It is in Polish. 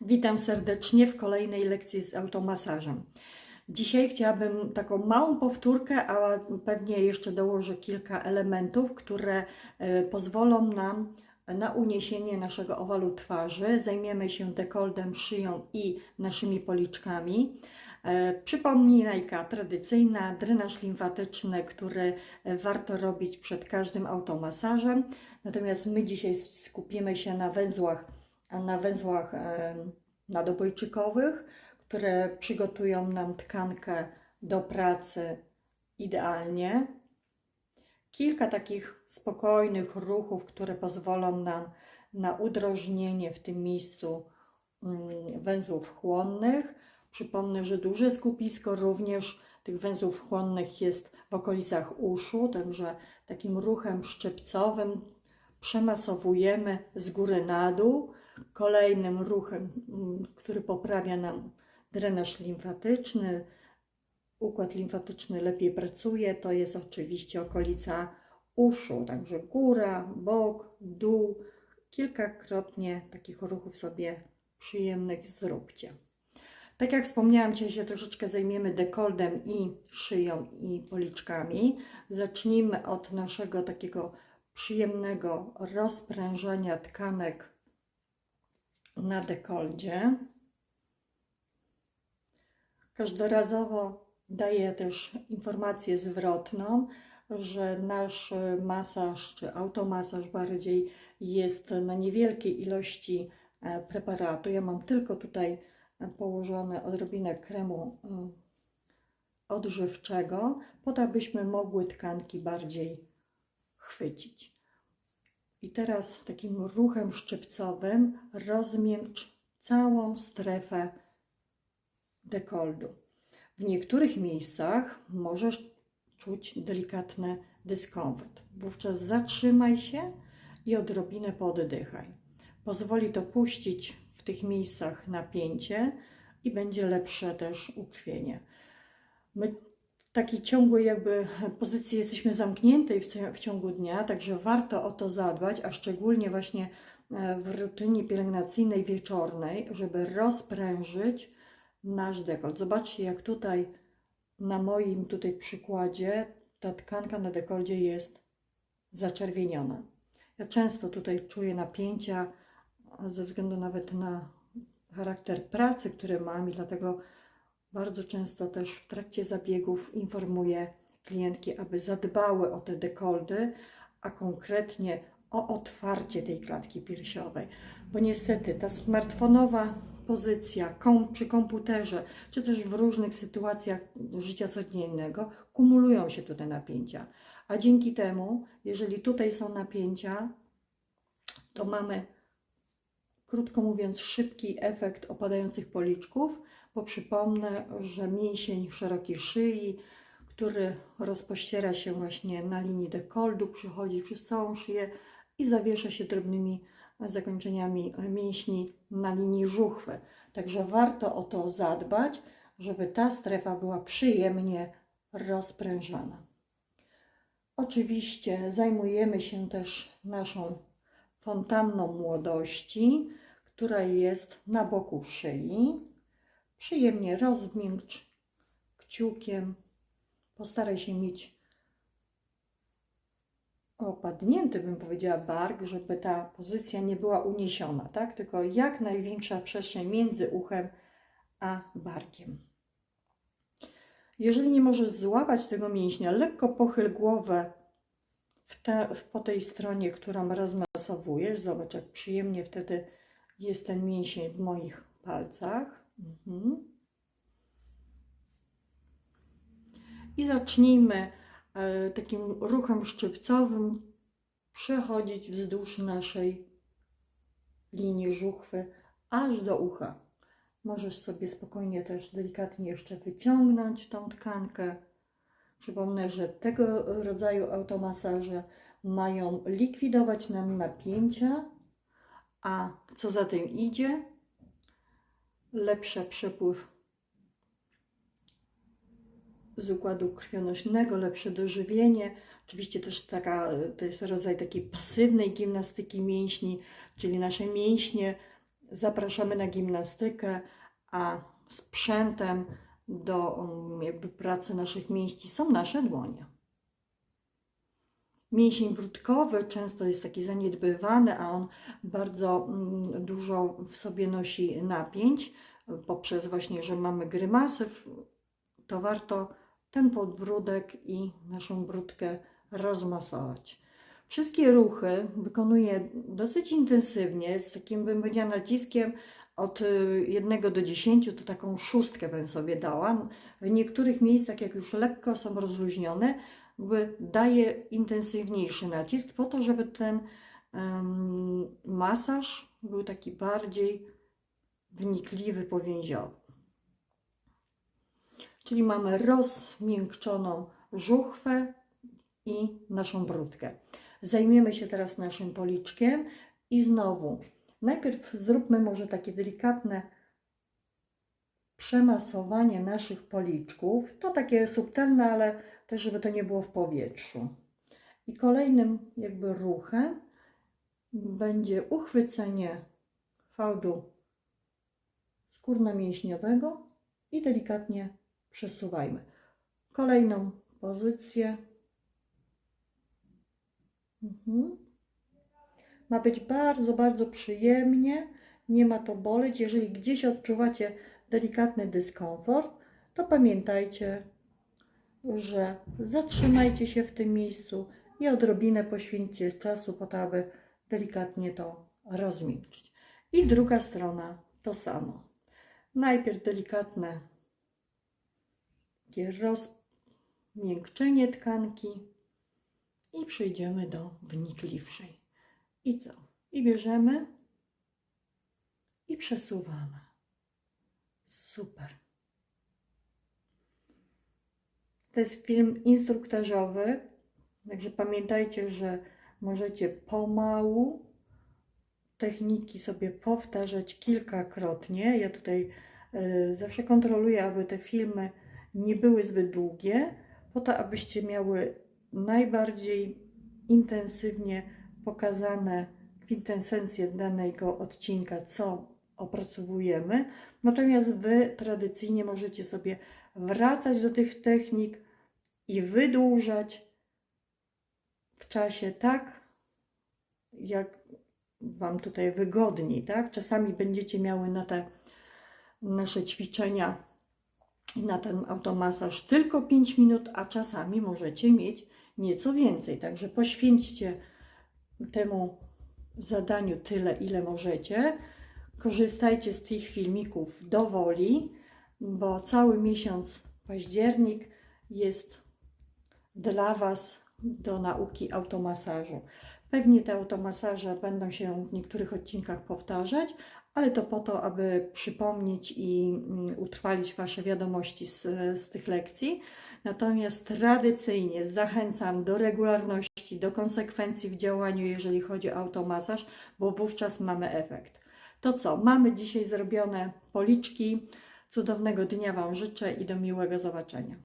Witam serdecznie w kolejnej lekcji z automasażem. Dzisiaj chciałabym taką małą powtórkę, a pewnie jeszcze dołożę kilka elementów, które e, pozwolą nam na uniesienie naszego owalu twarzy. Zajmiemy się dekoldem, szyją i naszymi policzkami. E, Przypominajka tradycyjna, drenaż limfatyczny, który e, warto robić przed każdym automasażem. Natomiast my dzisiaj skupimy się na węzłach, na węzłach nadobojczykowych, które przygotują nam tkankę do pracy idealnie. Kilka takich spokojnych ruchów, które pozwolą nam na udrożnienie w tym miejscu mm, węzłów chłonnych. Przypomnę, że duże skupisko również tych węzłów chłonnych jest w okolicach uszu, także takim ruchem szczepcowym przemasowujemy z góry na dół. Kolejnym ruchem, mm, który poprawia nam drenaż limfatyczny, układ limfatyczny lepiej pracuje, to jest oczywiście okolica uszu, także góra, bok, dół. Kilkakrotnie takich ruchów sobie przyjemnych zróbcie. Tak jak wspomniałam, dzisiaj się troszeczkę zajmiemy dekoldem i szyją i policzkami. Zacznijmy od naszego takiego przyjemnego rozprężenia tkanek na dekoldzie. Każdorazowo daję też informację zwrotną, że nasz masaż czy automasaż bardziej jest na niewielkiej ilości e, preparatu. Ja mam tylko tutaj położone odrobinę kremu mm, odżywczego, po to abyśmy mogły tkanki bardziej chwycić. I teraz takim ruchem szczypcowym rozmiękcz całą strefę dekoldu. W niektórych miejscach możesz czuć delikatny dyskomfort. Wówczas zatrzymaj się i odrobinę poddychaj. Pozwoli to puścić w tych miejscach napięcie i będzie lepsze też ukrwienie. My takiej ciągłej jakby pozycji jesteśmy zamkniętej w, ciągu dnia, także warto o to zadbać, a szczególnie właśnie e, w rutynie pielęgnacyjnej wieczornej, żeby rozprężyć nasz dekolt. Zobaczcie, jak tutaj na moim tutaj przykładzie ta tkanka na dekoldzie jest zaczerwieniona. Ja często tutaj czuję napięcia ze względu nawet na charakter pracy, który mam i dlatego bardzo często też w trakcie zabiegów informuję klientki, aby zadbały o te dekoldy, a konkretnie o otwarcie tej klatki piersiowej. Bo niestety ta smartfonowa pozycja kom, przy komputerze, czy też w różnych sytuacjach życia codziennego, kumulują się tutaj napięcia. A dzięki temu, jeżeli tutaj są napięcia, to mamy, krótko mówiąc, szybki efekt opadających policzków, bo przypomnę, że mięsień szerokiej szyi, który rozpościera się właśnie na linii dekoldu, przychodzi przez całą szyję i zawiesza się drobnymi zakończeniami mięśni na linii żuchwy. Także warto o to zadbać, żeby ta strefa była przyjemnie rozprężana. Oczywiście zajmujemy się też naszą fontanną młodości, która jest na boku szyi. Przyjemnie rozmiękcz kciukiem. Postaraj się mieć opadnięty, bym powiedziała, bark, żeby ta pozycja nie była uniesiona, tak? Tylko jak największa przestrzeń między uchem a barkiem. Jeżeli nie możesz złapać tego mięśnia, lekko pochyl głowę w te, w, po tej stronie, którą rozmasowujesz. Zobacz, jak przyjemnie wtedy jest ten mięsień w moich palcach. Mhm. I zacznijmy e, takim ruchem szczypcowym przechodzić wzdłuż naszej linii żuchwy aż do ucha. Możesz sobie spokojnie też delikatnie jeszcze wyciągnąć tą tkankę. Przypomnę, że tego rodzaju automasaże mają likwidować nam napięcia, a co za tym idzie, lepszy przepływ z układu krwionośnego, lepsze dożywienie. Oczywiście też taka, to jest rodzaj takiej pasywnej gimnastyki mięśni, czyli nasze mięśnie zapraszamy na gimnastykę, a sprzętem do um, jakby pracy naszych mięśni są nasze dłonie. Mięsień brudkowy często jest taki zaniedbywany, a on bardzo mm, dużo w sobie nosi napięć poprzez właśnie, że mamy grymasy, to warto ten podbródek i naszą brudkę rozmasować. Wszystkie ruchy wykonuję dosyć intensywnie, z takim bym powiedziała naciskiem od 1 do 10, to taką szóstkę bym sobie dała. W niektórych miejscach, jak już lekko są rozluźnione, jakby daję intensywniejszy nacisk po to, żeby ten em, masaż był taki bardziej wnikliwy, powięziowy. Czyli mamy rozmiękczoną żuchwę i naszą brudkę. Zajmiemy się teraz naszym policzkiem i znowu najpierw zróbmy może takie delikatne przemasowanie naszych policzków. To takie subtelne, ale też żeby to nie było w powietrzu. I kolejnym jakby ruchem będzie uchwycenie fałdu skórno-mięśniowego i delikatnie przesuwajmy. Kolejną pozycję. Mhm. Ma być bardzo, bardzo przyjemnie. Nie ma to boleć. Jeżeli gdzieś odczuwacie delikatny dyskomfort, to pamiętajcie, że zatrzymajcie się w tym miejscu i odrobinę poświęćcie czasu po to, aby delikatnie to rozmiękczyć. I druga strona to samo. Najpierw delikatne rozmiękczenie tkanki i przejdziemy do wnikliwszej. I co? I bierzemy i przesuwamy. Super. To jest film instruktażowy, także pamiętajcie, że możecie pomału techniki sobie powtarzać kilkakrotnie. Ja tutaj e, zawsze kontroluję, aby te filmy nie były zbyt długie, po to, abyście miały najbardziej intensywnie pokazane kwintesencje danego odcinka, co opracowujemy. Natomiast Wy tradycyjnie możecie sobie wracać do tych technik i wydłużać w czasie tak, jak Wam tutaj wygodniej, tak? Czasami będziecie miały na te nasze ćwiczenia na ten automasaż tylko 5 minut, a czasami możecie mieć nieco więcej. Także poświęćcie temu zadaniu tyle, ile możecie. Korzystajcie z tych filmików do woli, bo cały miesiąc październik jest dla Was do nauki automasażu. Pewnie te automasaże będą się w niektórych odcinkach powtarzać, ale to po to, aby przypomnieć i mm, utrwalić Wasze wiadomości z, z tych lekcji. Natomiast tradycyjnie zachęcam do regularności, do konsekwencji w działaniu, jeżeli chodzi o automasaż, bo wówczas mamy efekt. To co? Mamy dzisiaj zrobione policzki. Cudownego dnia Wam życzę i do miłego zobaczenia.